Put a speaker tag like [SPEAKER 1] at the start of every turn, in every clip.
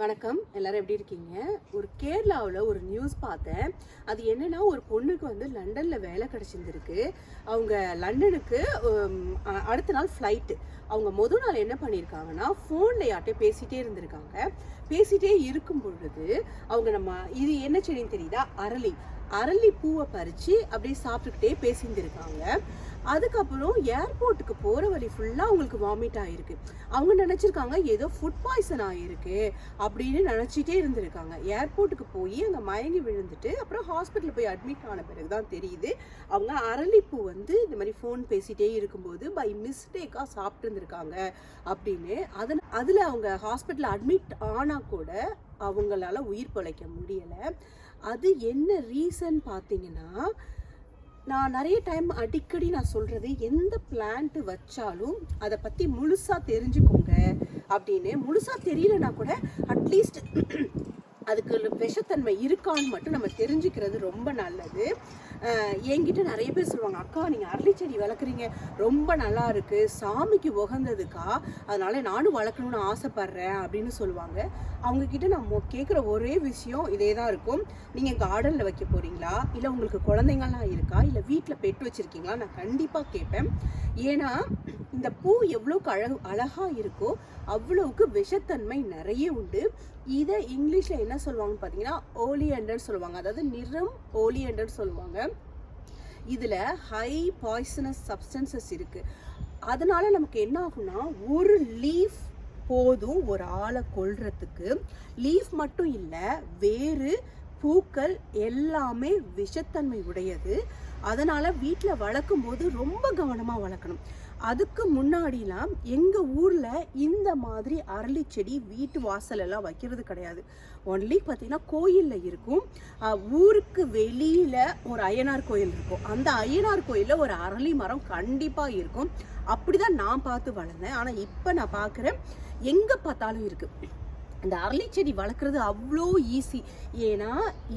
[SPEAKER 1] வணக்கம். எல்லாரும் எப்படி இருக்கீங்க? ஒரு கேரளாவில் ஒரு நியூஸ் பார்த்தேன். அது என்னன்னா ஒரு பொண்ணுக்கு வந்து லண்டனில் வேலை கிடச்சிருந்துருக்கு. அவங்க லண்டனுக்கு அடுத்த நாள் ஃப்ளைட்டு அவங்க மொதல் நாள் என்ன பண்ணியிருக்காங்கன்னா ஃபோனில் யார்ட்டே பேசிகிட்டே இருந்திருக்காங்க. பேசிகிட்டே இருக்கும் பொழுது அவங்க நம்ம இது என்ன செடின்னு தெரியுதா? அரளி. அரளி பூவை பறித்து அப்படியே சாப்பிட்டுக்கிட்டே பேசியிருந்திருக்காங்க. அதுக்கப்புறம் ஏர்போர்ட்டுக்கு போகிற வழி ஃபுல்லாக அவங்களுக்கு வாமிட் ஆகிருக்கு அவங்க நினச்சிருக்காங்க ஏதோ ஃபுட் பாய்சன் ஆகிருக்கு அப்படின்னு நினச்சிட்டே இருந்திருக்காங்க. ஏர்போர்ட்டுக்கு போய் அங்கே மயங்கி விழுந்துட்டு அப்புறம் ஹாஸ்பிட்டல் போய் அட்மிட் ஆன பிறகு தான் தெரியுது அவங்க அரளிப்பூ வந்து இந்த மாதிரி ஃபோன் பேசிட்டே இருக்கும்போது பை மிஸ்டேக்காக சாப்பிட்டு இருந்திருக்காங்க அப்படின்னு. அதன் அதில் அவங்க ஹாஸ்பிட்டலில் அட்மிட் ஆனால் கூட அவங்களால உயிர் பிழைக்க முடியலை. அது என்ன ரீசன் பார்த்தீங்கன்னா நான் நிறைய டைம் அடிக்கடி நான் சொல்றது எந்த பிளான்ட் வச்சாலும் அதை பத்தி முழுசா தெரிஞ்சுக்கோங்க அப்படின்னு. முழுசா தெரியலனா கூட அட்லீஸ்ட் அதுக்கு விஷத்தன்மை இருக்கான்னு மட்டும் நம்ம தெரிஞ்சுக்கிறது ரொம்ப நல்லது. என்கிட்ட நிறைய பேர் சொல்லுவாங்க அக்கா நீங்கள் அரளி செடி வளர்க்குறீங்க ரொம்ப நல்லா இருக்கு சாமிக்கு உகந்ததுக்கா அதனால நானும் வளர்க்கணும்னு ஆசைப்பட்றேன் அப்படின்னு சொல்லுவாங்க. அவங்க கிட்ட நான் கேட்குற ஒரே விஷயம் இதே தான் இருக்கும். நீங்கள் கார்டனில் வைக்க போறீங்களா? இல்லை உங்களுக்கு குழந்தைங்கள்லாம் இருக்கா? இல்லை வீட்டில் பெட்டு வச்சுருக்கீங்களா? நான் கண்டிப்பாக கேட்பேன். ஏன்னா இந்த பூ எவ்வளோக்கு அழகு அழகாக இருக்கோ அவ்வளோவுக்கு விஷத்தன்மை நிறைய உண்டு. இதை இங்கிலீஷில் என்ன சொல்லுவாங்கன்னு பார்த்தீங்கன்னா ஓலியண்டர் சொல்லுவாங்க. அதாவது நிறம் ஓலியண்டர் சொல்லுவாங்க. இதில் ஹை பாய்சனஸ் சப்ஸ்டன்சஸ் இருக்கு. அதனால நமக்கு என்ன ஆகும்னா ஒரு லீஃப் போதும் ஒரு ஆளை கொல்றதுக்கு. லீஃப் மட்டும் இல்லை வேறு பூக்கள் எல்லாமே விஷத்தன்மை உடையது. அதனால் வீட்டில் வளர்க்கும் போது ரொம்ப கவனமாக வளர்க்கணும். அதுக்கு முன்னாடிலாம் எங்கள் ஊரில் இந்த மாதிரி அரளி செடி வீட்டு வாசலெல்லாம் வைக்கிறது கிடையாது. ஒன்லி பார்த்தீங்கன்னா கோயிலில் இருக்கும். ஊருக்கு வெளியில் ஒரு அய்யனார் கோயில் இருக்கும். அந்த அய்யனார் கோயிலில் ஒரு அரளி மரம் கண்டிப்பாக இருக்கும். அப்படி தான் நான் பார்த்து வளர்ந்தேன். ஆனால் இப்போ நான் பார்க்குறேன் எங்கே பார்த்தாலும் இருக்குது இந்த அரளி செடி வளர்க்குறது அவ்வளோ ஈஸி ஏன்னா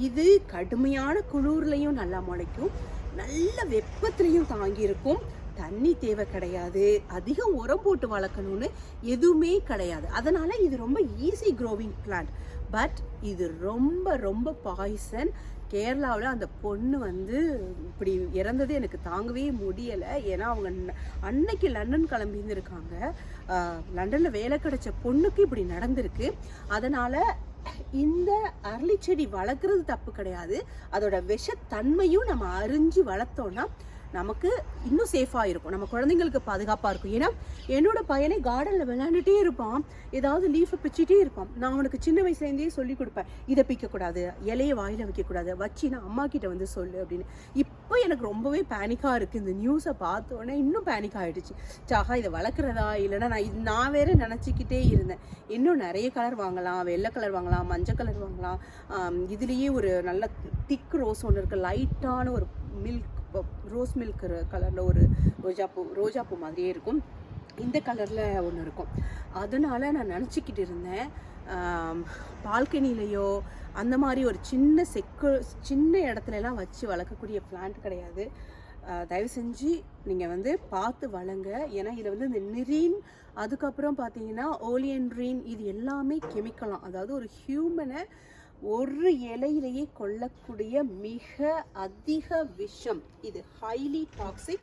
[SPEAKER 1] இது கடுமையான குளிர்லையும் நல்லா முளைக்கும். நல்ல வெப்பத்துலையும் தாங்கியிருக்கும். தண்ணி தேவை கிடையாது அதிகம் உரம் போட்டு வளர்க்கணும்னு எதுவுமே கிடையாது. அதனால இது ரொம்ப ஈஸி க்ரோவிங் பிளான்ட் பட் இது ரொம்ப ரொம்ப பாய்சன் கேரளாவில் அந்த பொண்ணு வந்து இப்படி இறந்தது எனக்கு தாங்கவே முடியலை. ஏன்னா அவங்க அன்னைக்கு லண்டன் கிளம்பியிருந்திருக்காங்க. லண்டனில் வேலை கிடைச்ச பொண்ணுக்கு இப்படி நடந்திருக்கு. அதனால் இந்த அரளி செடி வளர்க்குறது தப்பு கிடையாது. அதோட விஷத்தன்மையும் நம்ம அறிஞ்சு வளர்த்தோன்னா நமக்கு இன்னும் சேஃபாக இருக்கும். நம்ம குழந்தைங்களுக்கு பாதுகாப்பாக இருக்கும். ஏன்னா என்னோட பையனை கார்டனில் விளையாண்டுட்டே இருப்பான். ஏதாவது லீஃபை பிச்சுட்டே இருப்பான். நான் அவனுக்கு சின்ன வயசுலேருந்தே சொல்லி கொடுப்பேன். இதை பிக்கக்கூடாது. இலையை வாயில் வைக்கக்கூடாது. வச்சினா அம்மா கிட்ட வந்து சொல்லு அப்படின்னு. இப்போ எனக்கு ரொம்பவே பேனிக்காக இருக்குது இந்த நியூஸை பார்த்தோன்னே இன்னும் பேனிக் ஆகிடுச்சு சாகா இதை வளர்க்குறதா? இல்லைன்னா நான் இது நான் வேற நினச்சிக்கிட்டே இருந்தேன். இன்னும் நிறைய கலர் வாங்கலாம். வெள்ளை கலர் வாங்கலாம். மஞ்சள் கலர் வாங்கலாம். இதுலேயே ஒரு நல்ல திக் ரோஸ் ஒன்று இருக்குது லைட்டான ஒரு மில்க் ரோஸ் மில்க் கலரில் ஒரு ரோஜாப்பூ ரோஜாப்பூ மாதிரியே இருக்கும். இந்த கலரில் ஒன்று இருக்கும். அதனால் நான் நினச்சிக்கிட்டு இருந்தேன் பால்கனிலேயோ அந்த மாதிரி ஒரு சின்ன செக்கு சின்ன இடத்துலலாம் வச்சு வளர்க்கக்கூடிய பிளான்ட் கிடையாது. தயவு செஞ்சு நீங்கள் வந்து பார்த்து வளங்க. ஏன்னா இதில் வந்து இந்த நிரீன் அதுக்கப்புறம் பார்த்தீங்கன்னா ஓலியன்ட்ரீன் இது எல்லாமே கெமிக்கலாம் அதாவது ஒரு ஹியூமனை ஒரு இலையிலேயே கொல்லக்கூடிய மிக அதிக விஷம். இது ஹைலி டாக்ஸிக்